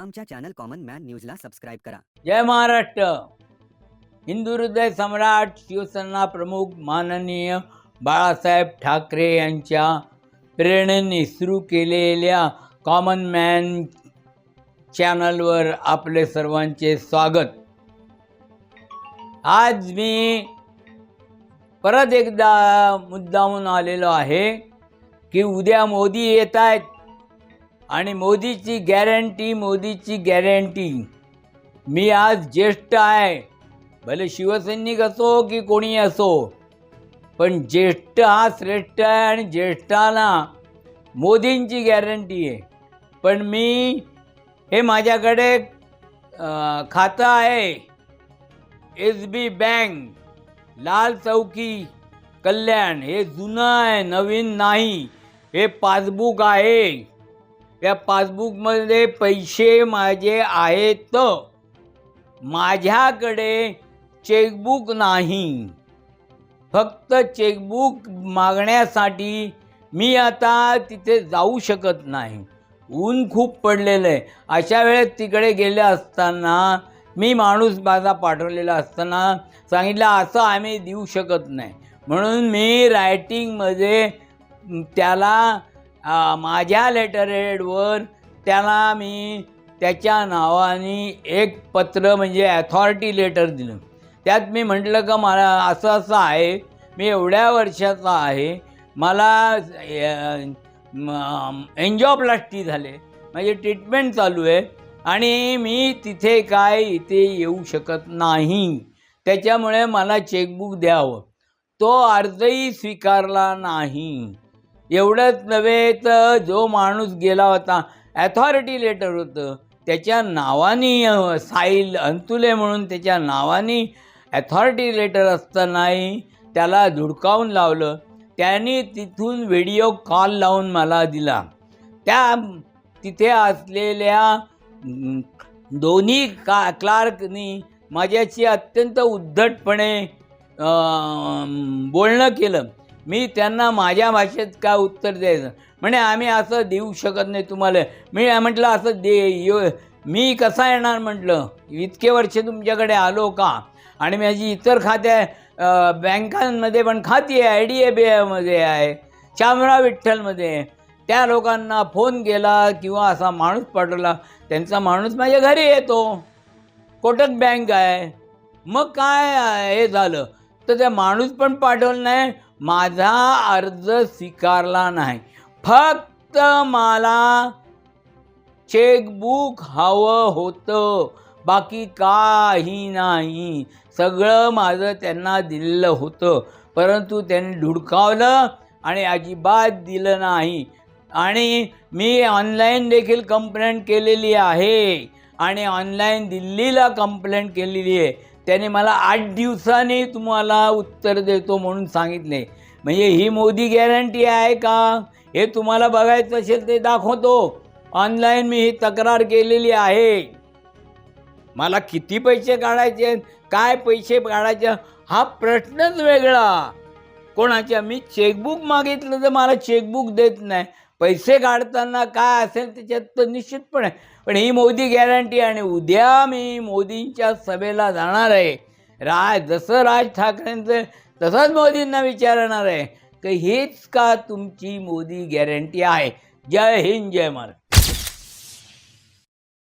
आमच्या channel common man न्यूजला subscribe करा. जय महाराष्ट्र. हिंदू हृदय सम्राट शिवसेना प्रमुख माननीय बाळासाहेब ठाकरे यांच्या प्रेरणेने सुरू केलेल्या कॉमन मॅन चॅनलवर आपले सर्वांचे स्वागत. आज मी परत एकदा मुद्दामून आलेलो आहे की उद्या मोदी येत आहेत. आणि मोदीची गॅरंटी मोदीची गॅरंटी मी आज ज्येष्ठ आहे. भले शिवसैनिक असो की कोणी असो पण ज्येष्ठ हा श्रेष्ठ आहे आणि ज्येष्ठाला मोदींची गॅरंटी आहे. पण मी हे माझ्याकडे खातं आहे. एस बी बँक लाल चौकी कल्याण. हे जुनं आहे नवीन नाही. हे पासबुक आहे. या पासबुकमध्ये पैसे माझे आहेत. माझ्याकडे चेकबुक नाही. फक्त चेकबुक मागण्यासाठी मी आता तिथे जाऊ शकत नाही. ऊन खूप पडलेलं आहे. अशा वेळेस तिकडे गेले असताना मी माणूस माझा पाठवलेला असताना सांगितलं असं आम्ही देऊ शकत नाही. म्हणून मी रायटिंगमध्ये त्याला माझ्या लेटरहेडवर त्याला मी त्याच्या नावाने एक पत्र म्हणजे ॲथॉरिटी लेटर दिलं. त्यात मी म्हटलं का मला असं असं आहे मी एवढ्या वर्षाचा आहे मला एन्जॉप्लास्टी झाले माझी ट्रीटमेंट चालू आहे आणि मी तिथे काय इथे येऊ शकत नाही. त्याच्यामुळे मला चेकबुक द्यावं. तो अर्जही स्वीकारला नाही. एवढंच नव्हे तर जो माणूस गेला होता ॲथॉरिटी लेटर होतं. त्याच्या नावानी साईल अंतुले म्हणून त्याच्या नावानी ॲथॉरिटी लेटर असतानाही त्याला धुडकावून लावलं. त्यांनी तिथून व्हिडिओ कॉल लावून मला दिला. त्या तिथे असलेल्या दोन्ही का क्लार्कनी माझ्याशी अत्यंत उद्धटपणे बोलणं केलं. मी त्यांना माझ्या भाषेत काय उत्तर द्यायचं? म्हणे आम्ही असं देऊ शकत नाही तुम्हाला. मी म्हटलं असं दे यो मी कसा येणार? म्हटलं इतके वर्ष तुमच्याकडे आलो का? आणि माझी इतर खाते बँकांमध्ये पण खाती आहे आय डी ए बी आयमध्ये आहे शामराव विठ्ठलमध्ये. त्या लोकांना फोन केला किंवा असा माणूस पाठवला त्यांचा माणूस माझ्या घरी येतो. कोटक बँक आहे. मग काय हे झालं? तर त्या माणूस पण पाठवलं नाही माझा अर्ज स्वीकारला नाही. फक्त मला चेकबुक हवं होतं बाकी काही नाही. सगळं माझं त्यांना दिलेलं होतं परंतु त्यांनी धुडकावलं आणि अजिबात दिलं नाही. आणि मी ऑनलाईन देखील कंप्लेंट केलेली आहे. आणि ऑनलाईन दिल्लीला कंप्लेंट केलेली आहे. त्याने मला आठ दिवसांनी तुम्हाला उत्तर देतो म्हणून सांगितले. म्हणजे ही मोदी गॅरंटी आहे का? हे तुम्हाला बघायचं असेल ते दाखवतो. ऑनलाईन मी ही तक्रार केलेली आहे. मला किती पैसे काढायचे काय पैसे काढायचे? हा प्रश्नच वेगळा. कोणाच्या? मी चेकबुक मागितलं तर मला चेकबुक देत नाही. पैसे काढताना काय असेल त्याच्यात तर निश्चितपणे पण ही मोदी गॅरंटी आणि उद्या मी मोदींच्या सभेला जाणार आहे. राज जसं राज ठाकरेंचं तसंच मोदींना विचारणार आहे. की हीच का तुमची मोदी गॅरंटी आहे? जय हिंद जय महाराष्ट्र.